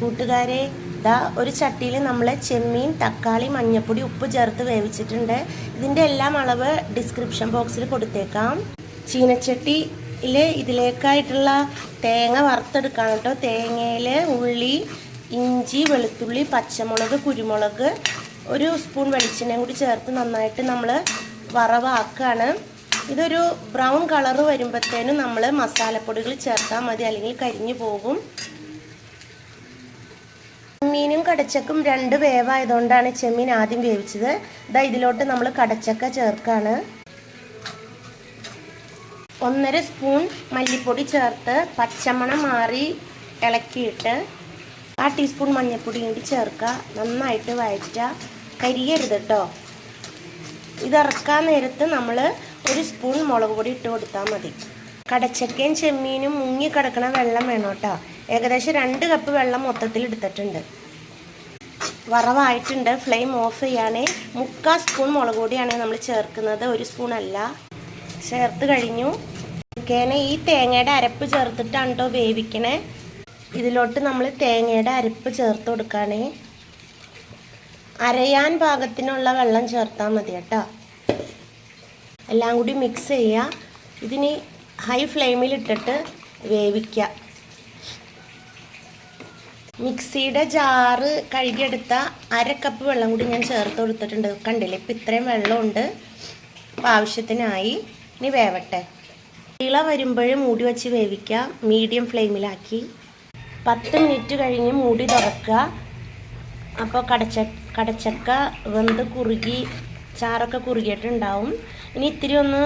കൂട്ടുകാരെ ഇതാ ഒരു ചട്ടിയിൽ നമ്മൾ ചെമ്മീൻ തക്കാളി മഞ്ഞപ്പൊടി ഉപ്പ് ചേർത്ത് വേവിച്ചിട്ടുണ്ട്. ഇതിന്റെ എല്ലാം അളവ് ഡിസ്ക്രിപ്ഷൻ ബോക്സിൽ കൊടുത്തേക്കാം. ചീനച്ചട്ടിയിൽ ഇതിലേക്കായിട്ടുള്ള തേങ്ങ വറുത്തെടുക്കണം കേട്ടോ. തേങ്ങയിൽ ഉള്ളി ഇഞ്ചി വെളുത്തുള്ളി പച്ചമുളക് കുരുമുളക് ഒരു സ്പൂൺ വെളിച്ചെണ്ണയും കൂടി ചേർത്ത് നന്നായിട്ട് നമ്മൾ വറവാക്കുകയാണ് ഇതൊരു ബ്രൗൺ കളർ വരുമ്പോഴത്തേനും നമ്മൾ മസാലപ്പൊടികൾ ചേർത്താൽ മതി അല്ലെങ്കിൽ കരിഞ്ഞു പോകും. ചെമ്മീനും കടച്ചക്കും രണ്ട് വേവായതുകൊണ്ടാണ് ചെമ്മീൻ ആദ്യം വേവിച്ചത്. ഇതാ ഇതിലോട്ട് നമ്മൾ കടച്ചക്ക ചേർക്കാണ്. ഒന്നര സ്പൂൺ മല്ലിപ്പൊടി ചേർത്ത് പച്ചമണം മാറി ഇളക്കിയിട്ട് ആ ടീസ്പൂൺ മഞ്ഞൾപ്പൊടി കൂടി ചേർക്കുക. നന്നായിട്ട് വഴറ്റുക. കരിയരുത് കേട്ടോ ഇതിറക്കാൻ നേരത്ത് നമ്മൾ ഒരു സ്പൂൺ മുളക് പൊടി ഇട്ട് കൊടുത്താൽ മതി. കടച്ചക്കയും ചെമ്മീനും മുങ്ങി കിടക്കണ വെള്ളം വേണം കേട്ടോ ഏകദേശം രണ്ട് കപ്പ് വെള്ളം മൊത്തത്തിൽ എടുത്തിട്ടുണ്ട്. വറവായിട്ടുണ്ട്. ഫ്ലെയിം ഓഫ് ചെയ്യാനേ മുക്കാൽ സ്പൂൺ മുളക് പൊടിയാണ് നമ്മൾ ചേർക്കുന്നത്. ഒരു സ്പൂൺ അല്ല. ചേർത്ത് കഴിഞ്ഞു. ചിക്കനെ ഈ തേങ്ങയുടെ അരപ്പ് ചേർത്തിട്ടാണ് കേട്ടോ വേവിക്കണേ. ഇതിലോട്ട് നമ്മൾ തേങ്ങയുടെ അരപ്പ് ചേർത്ത് കൊടുക്കുകയാണേ അരയാൻ പാകത്തിനുള്ള വെള്ളം ചേർത്താൽ മതി കേട്ടോ. എല്ലാം കൂടി മിക്സ് ചെയ്യുക ഇതിന് ഹൈ ഫ്ലെയിമിലിട്ടിട്ട് വേവിക്കുക മിക്സിയുടെ ജാറ് കഴുകിയെടുത്ത അര കപ്പ് വെള്ളം കൂടി ഞാൻ ചേർത്ത് കൊടുത്തിട്ടുണ്ട്. കണ്ടില്ലേ? ഇപ്പം ഇത്രയും വെള്ളമുണ്ട്. അപ്പോൾ ആവശ്യത്തിനായി ഇനി വേവട്ടെ. ഇള വരുമ്പോൾ മൂടി വെച്ച് വേവിക്കുക. മീഡിയം ഫ്ലെയിമിലാക്കി. പത്ത് മിനിറ്റ് കഴിഞ്ഞ് മൂടി തുറക്കുക. അപ്പോൾ കടച്ച കടച്ചക്ക വെന്ത് കുറുകി ചാറൊക്കെ കുറുകിയിട്ടുണ്ടാവും. ഇനി ഇത്തിരി ഒന്ന്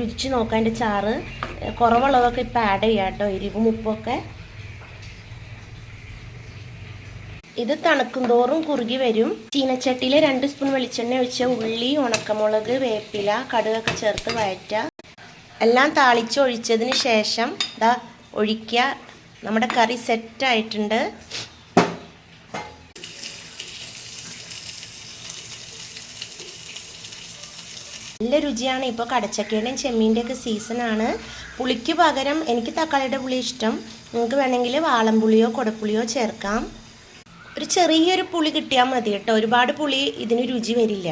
രുചിച്ച് നോക്കാം ചാറ്. കുറവുള്ളതൊക്കെ ഇപ്പം ആഡ് ചെയ്യാം കേട്ടോ. എരിവും ഉപ്പൊക്കെ ഇത് തണുക്കും തോറും കുറുകി വരും. ചീനച്ചട്ടിയിൽ രണ്ട് സ്പൂൺ വെളിച്ചെണ്ണ ഒഴിച്ച ഉള്ളി ഉണക്കമുളക് വേപ്പില കടുകൊക്കെ ചേർത്ത് വഴറ്റുക. എല്ലാം താളിച്ച് ഒഴിച്ചതിന് ശേഷം ഇതാ ഒഴിക്കുക. നമ്മുടെ കറി സെറ്റായിട്ടുണ്ട് നല്ല രുചിയാണ് ഇപ്പോൾ കടച്ചക്കയുടെയും ചെമ്മീന്റെയൊക്കെ സീസണാണ്. പുളിക്ക് പകരം എനിക്ക് തക്കാളിയുടെ പുളി ഇഷ്ടം. നിങ്ങൾക്ക് വേണമെങ്കിൽ വാളംപുളിയോ കൊടപ്പുളിയോ ചേർക്കാം. ഒരു ചെറിയൊരു പുളി കിട്ടിയാൽ മതി കേട്ടോ. ഒരുപാട് പുളി ഇതിന് രുചി വരില്ല.